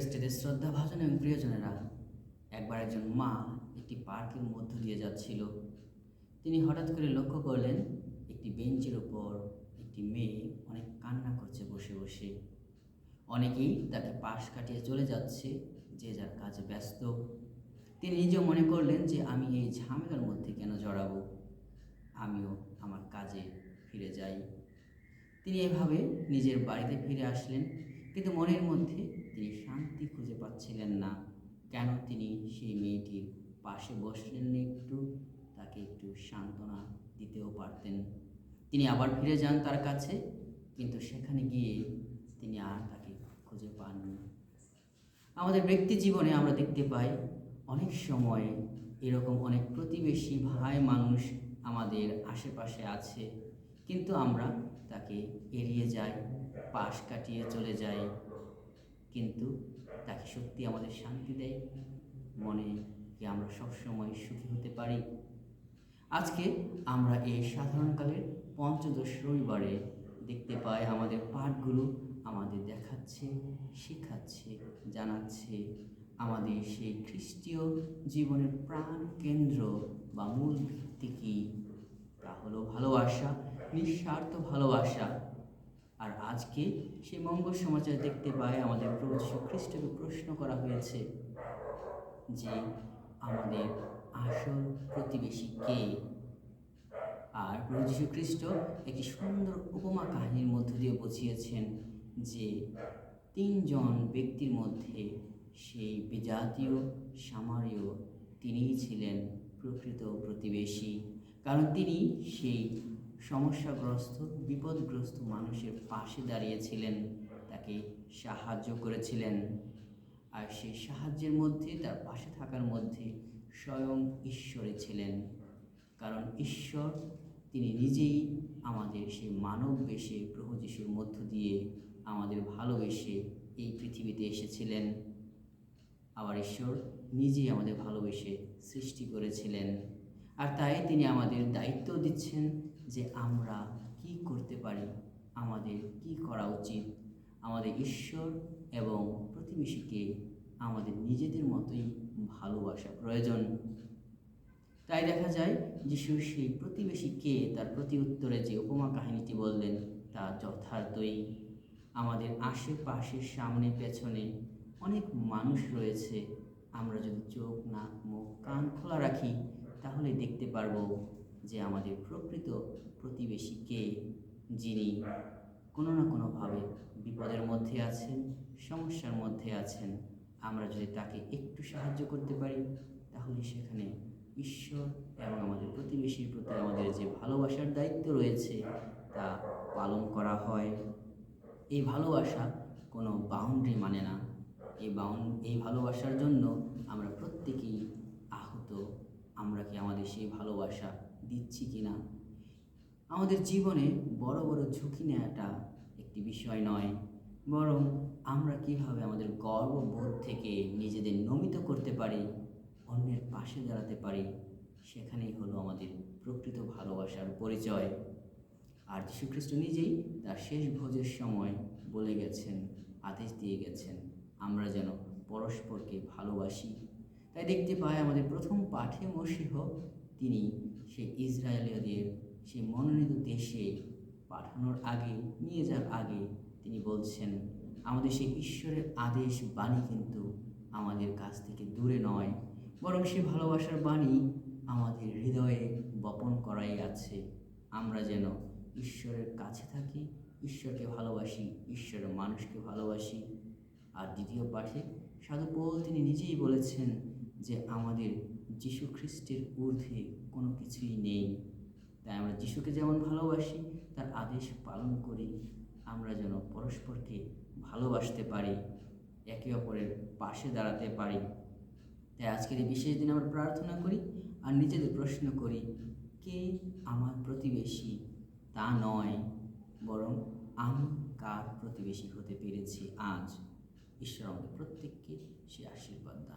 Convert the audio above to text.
শ্রদ্ধাভাজন এবং প্রিয়জনেরা। একবার একজন মা একটি পার্কের মধ্য দিয়ে যাচ্ছিল। তিনি হঠাৎ করে লক্ষ্য করলেন, একটি বেঞ্চের ওপর একটি মেয়ে অনেক কান্না করছে বসে বসে। অনেকেই তাকে পাশ কাটিয়ে চলে যাচ্ছে, যে যার কাজে ব্যস্ত। তিনি নিজেও মনে করলেন যে, আমি এই ঝামেলার মধ্যে কেন জড়াবো? আমিও আমার কাজে ফিরে যাই। তিনি এভাবে নিজের বাড়িতে ফিরে আসলেন, কিন্তু মনের মধ্যে তিনি শান্তি খুঁজে পাচ্ছিলেন না। কেন তিনি সেই মেয়েটির পাশে বসলেন একটু? তাকে একটু সান্ত্বনা দিতেও পারতেন। তিনি আবার ফিরে যান তার কাছে, কিন্তু সেখানে গিয়ে তিনি আর তাকে খুঁজে পাননি। আমাদের ব্যক্তি জীবনে আমরা দেখতে পাই, অনেক সময় এরকম অনেক প্রতিবেশী ভাই মানুষ আমাদের আশেপাশে আছে, কিন্তু আমরা তাকে এড়িয়ে যাই, পাশ কাটিয়ে চলে যাই। কিন্তু তাকে সত্যি আমাদের শান্তি দেয়, মনে যে আমরা সবসময় সুখী হতে পারি? আজকে আমরা এই সাধারণকালের পঞ্চদশ রবিবারে দেখতে পাই আমাদের পাঠগুলো আমাদের দেখাচ্ছে, শেখাচ্ছে, জানাচ্ছে। আমাদের সেই খ্রিস্টীয় জীবনের প্রাণ কেন্দ্র বা মূল ভিত্তি কী? তা হলো ভালোবাসা, নিঃস্বার্থ ভালোবাসা। আর আজকে সেই মঙ্গল সমাচার দেখতে পাই আমাদের প্রভু খ্রিস্টকে প্রশ্ন করা হয়েছে যে আমাদের আসল প্রতিবেশী কে? আর প্রভু যীশু খ্রিস্ট একটি সুন্দর উপমা কাহিনীর মধ্য দিয়ে বুঝিয়েছেন যে তিনজন ব্যক্তির মধ্যে সেই বিজাতীয়, সামারীয় তিনিই ছিলেন প্রকৃত প্রতিবেশী। কারণ তিনি সেই সমস্যাগ্রস্ত, বিপদগ্রস্ত মানুষের পাশে দাঁড়িয়েছিলেন, তাকে সাহায্য করেছিলেন। আর সেই সাহায্যের মধ্যে, তার পাশে থাকার মধ্যে স্বয়ং ঈশ্বরে ছিলেন। কারণ ঈশ্বর, তিনি নিজেই আমাদের সেই মানব বেশে, প্রভু যিশুর মধ্য দিয়ে আমাদের ভালোবেসে এই পৃথিবীতে এসেছিলেন। আবার ঈশ্বর নিজেই আমাদের ভালোবেসে সৃষ্টি করেছিলেন। আর তাই তিনি আমাদের দায়িত্ব দিচ্ছেন যে আমরা কি করতে পারি, আমাদের কি করা উচিত। আমাদের ঈশ্বর এবং প্রতিবেশীকে আমাদের নিজেদের মতোই ভালোবাসা প্রয়োজন। তাই দেখা যায় যিশু সেই প্রতিবেশীকে তার প্রতি উত্তরে যে উপমা কাহিনীটি বললেন তা যথার্থই। আমাদের আশেপাশে সামনে, পেছনে অনেক মানুষ রয়েছে। আমরা যদি চোখ, নাক, মুখ, কান খোলা রাখি তাহলে দেখতে পারব যে আমাদের প্রকৃত প্রতিবেশী কে যিনি কোনো না কোনোভাবে বিপদের মধ্যে আছেন, সমস্যার মধ্যে আছেন। আমরা যদি তাকে একটু সাহায্য করতে পারি, তাহলে সেখানে ঈশ্বর এবং আমাদের প্রতিবেশীর প্রতি আমাদের যে ভালোবাসার দায়িত্ব রয়েছে, তা পালন করা হয়। এই ভালোবাসা কোনো বাউন্ডারি মানে না। এই বাউন এই ভালোবাসার জন্য আমরা প্রত্যেকেই আহত আমরা কি আমাদের সেই ভালোবাসা দিচ্ছি কি না? আমাদের জীবনে বড় বড় ঝুঁকি নেওয়াটা একটি বিষয় নয়। বরং আমরা কীভাবে আমাদের গর্ববোধ থেকে নিজেদের নমিত করতে পারি, অন্যের পাশে দাঁড়াতে পারি, সেখানেই হলো আমাদের প্রকৃত ভালোবাসার পরিচয়। আর যীশুখ্রিস্ট নিজেই তার শেষ ভোজের সময় বলে গেছেন, আদেশ দিয়ে গেছেন, আমরা যেন পরস্পরকে ভালোবাসি। তাই দেখতে পাই আমাদের প্রথম পাঠে মসিহ তিনি সে ইসরায়েলীয়দের সেই মনোনীত দেশে পাঠানোর আগে, নিয়ে যাওয়ার আগে তিনি বলছেন, আমাদের সেই ঈশ্বরের আদেশ বাণী কিন্তু আমাদের কাছ থেকে দূরে নয়, বরং সে ভালোবাসার বাণী আমাদের হৃদয়ে বপন করাই আছে। আমরা যেন ঈশ্বরের কাছে থাকি, ঈশ্বরকে ভালোবাসি, ঈশ্বরের মানুষকে ভালোবাসি। আর দ্বিতীয় পাঠে সাধু পৌল তিনি নিজেই বলেছেন যে আমাদের যীশু খ্রিস্টের ঊর্ধ্বে কোনো কিছুই নেই। তাই আমরা যিশুকে যেমন ভালোবাসি, তার আদেশ পালন করি, আমরা যেন পরস্পরকে ভালোবাসতে পারি, একে অপরের পাশে দাঁড়াতে পারি। তাই আজকের এই বিশেষ দিনে আমরা প্রার্থনা করি আর নিজেদের প্রশ্ন করি, কে আমার প্রতিবেশী? তা নয়, বরং আমি কার প্রতিবেশী হতে পেরেছি আজ? ঈশ্বর আমাদের প্রত্যেককে সে আশীর্বাদ